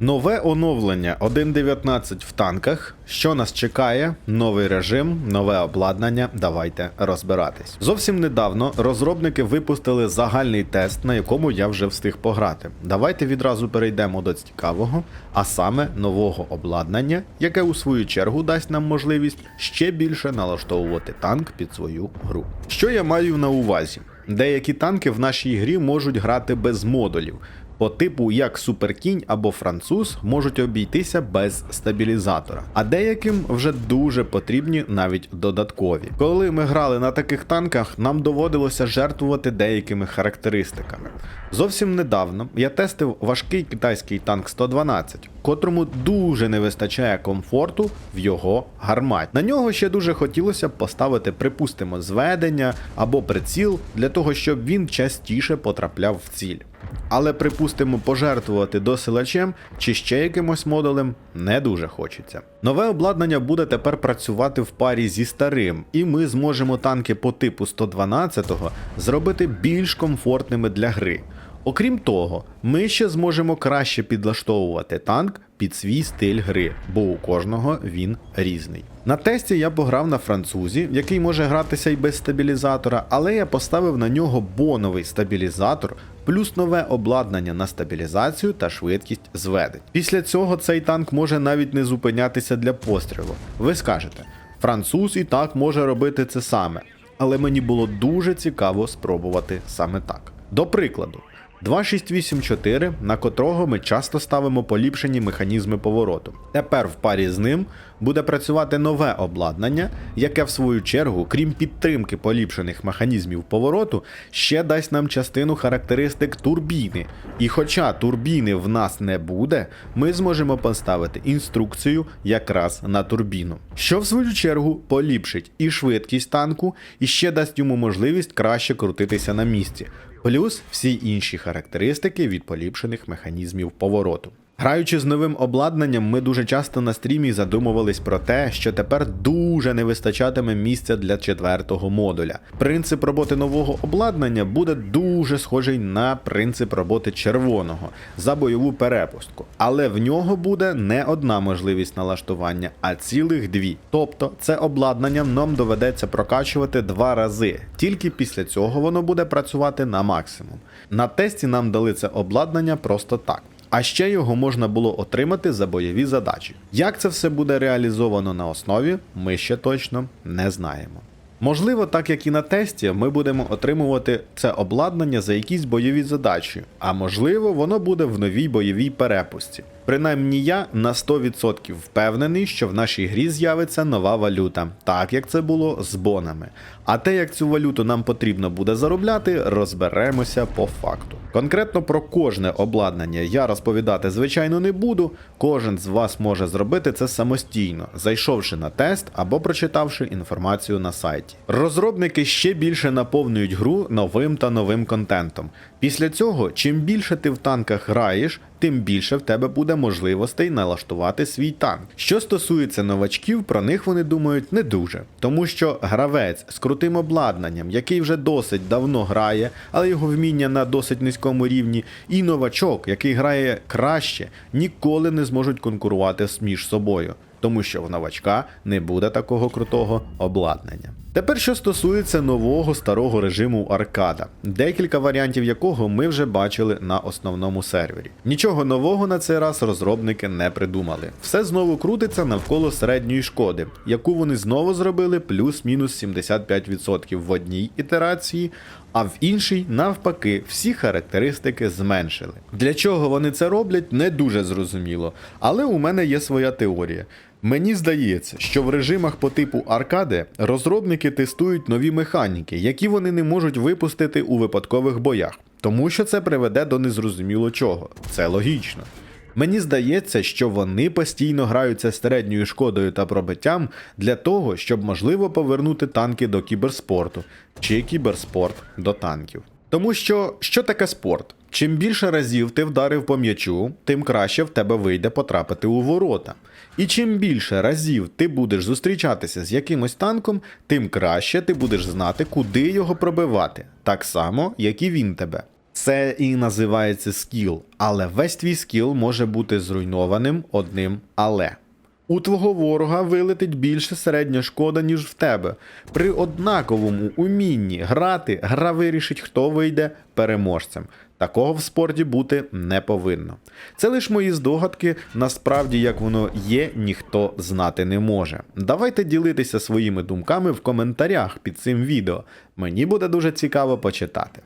Нове оновлення 1.19 в танках. Що нас чекає? Новий режим, нове обладнання. Давайте розбиратись. Зовсім недавно розробники випустили загальний тест, на якому я вже встиг пограти. Давайте відразу перейдемо до цікавого, а саме нового обладнання, яке у свою чергу дасть нам можливість ще більше налаштовувати танк під свою гру. Що я маю на увазі? Деякі танки в нашій грі можуть грати без модулів. По типу як Суперкінь або француз можуть обійтися без стабілізатора, а деяким вже дуже потрібні навіть додаткові. Коли ми грали на таких танках, нам доводилося жертвувати деякими характеристиками. Зовсім недавно я тестив важкий китайський танк 112, котрому дуже не вистачає комфорту в його гарматі. На нього ще дуже хотілося б поставити, припустимо, зведення або приціл для того, щоб він частіше потрапляв в ціль. Але припустимо, пожертвувати досилачем чи ще якимось модулем не дуже хочеться. Нове обладнання буде тепер працювати в парі зі старим, і ми зможемо танки по типу 112-го зробити більш комфортними для гри. Окрім того, ми ще зможемо краще підлаштовувати танк під свій стиль гри, бо у кожного він різний. На тесті я пограв на французі, який може гратися й без стабілізатора, але я поставив на нього боновий стабілізатор, плюс нове обладнання на стабілізацію та швидкість зведень. Після цього цей танк може навіть не зупинятися для пострілу. Ви скажете, француз і так може робити це саме, але мені було дуже цікаво спробувати саме так. До прикладу. 2684, на котрого ми часто ставимо поліпшені механізми повороту. Тепер в парі з ним буде працювати нове обладнання, яке в свою чергу, крім підтримки поліпшених механізмів повороту, ще дасть нам частину характеристик турбіни. І хоча турбіни в нас не буде, ми зможемо поставити інструкцію якраз на турбіну, що в свою чергу поліпшить і швидкість танку, і ще дасть йому можливість краще крутитися на місці плюс всі інші характеристики від поліпшених механізмів повороту. Граючи з новим обладнанням, ми дуже часто на стрімі задумувались про те, що тепер дуже не вистачатиме місця для четвертого модуля. Принцип роботи нового обладнання буде дуже схожий на принцип роботи червоного за бойову перепустку, але в нього буде не одна можливість налаштування, а цілих дві. Тобто це обладнання нам доведеться прокачувати два рази. Тільки після цього воно буде працювати на максимум. На тесті нам дали це обладнання просто так. А ще його можна було отримати за бойові задачі. Як це все буде реалізовано на основі, ми ще точно не знаємо. Можливо, так як і на тесті, ми будемо отримувати це обладнання за якісь бойові задачі, а можливо, воно буде в новій бойовій перепустці. Принаймні я на 100% впевнений, що в нашій грі з'явиться нова валюта, так як це було з бонами. А те, як цю валюту нам потрібно буде заробляти, розберемося по факту. Конкретно про кожне обладнання я розповідати, звичайно, не буду. Кожен з вас може зробити це самостійно, зайшовши на тест або прочитавши інформацію на сайті. Розробники ще більше наповнюють гру новим та новим контентом. Після цього, чим більше ти в танках граєш, тим більше в тебе буде можливостей налаштувати свій танк. Що стосується новачків, про них вони думають не дуже, тому що гравець з крутим обладнанням, який вже досить давно грає, але його вміння на досить низькому рівні, і новачок, який грає краще, ніколи не зможуть конкурувати між собою. Тому що в новачка не буде такого крутого обладнання. Тепер, що стосується нового старого режиму аркада, декілька варіантів якого ми вже бачили на основному сервері. Нічого нового на цей раз розробники не придумали. Все знову крутиться навколо середньої шкоди, яку вони знову зробили плюс-мінус 75% в одній ітерації, а в іншій, навпаки, всі характеристики зменшили. Для чого вони це роблять, не дуже зрозуміло, але у мене є своя теорія. Мені здається, що в режимах по типу аркади розробники тестують нові механіки, які вони не можуть випустити у випадкових боях, тому що це приведе до незрозуміло чого. Це логічно. Мені здається, що вони постійно граються середньою шкодою та пробиттям для того, щоб можливо повернути танки до кіберспорту чи кіберспорт до танків. Тому що що таке спорт? Чим більше разів ти вдарив по м'ячу, тим краще в тебе вийде потрапити у ворота. І чим більше разів ти будеш зустрічатися з якимось танком, тим краще ти будеш знати, куди його пробивати, так само, як і він тебе. Це і називається скіл, але весь твій скіл може бути зруйнованим одним але. У твого ворога вилетить більше середня шкода, ніж в тебе. При однаковому умінні грати, гра вирішить, хто вийде переможцем. Такого в спорті бути не повинно. Це лише мої здогадки, насправді як воно є, ніхто знати не може. Давайте ділитися своїми думками в коментарях під цим відео. Мені буде дуже цікаво почитати.